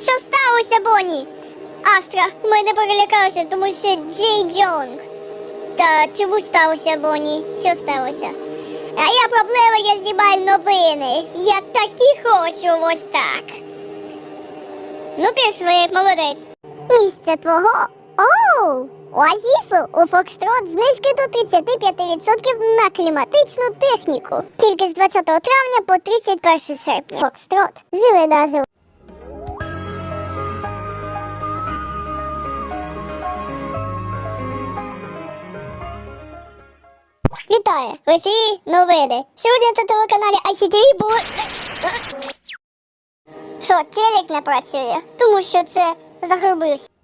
Що сталося, Бонні? Астра, ми не перелякалися, тому що Джей Джонг. Та чому сталося, Бонні? Що сталося? А я проблема, я знімаю новини. Я такі хочу ось так. Ну, пішли, молодець. Місце твого. Оу! У Азісу у Фокстрот знижки до 35% на кліматичну техніку. Тільки з 20 травня по 31 серпня. Фокстрот. Живи наживо. Вітаю! В ефірі новини. Сьогодні на телеканалі ICTV було. Що, телек не працює? Тому що це загрубився.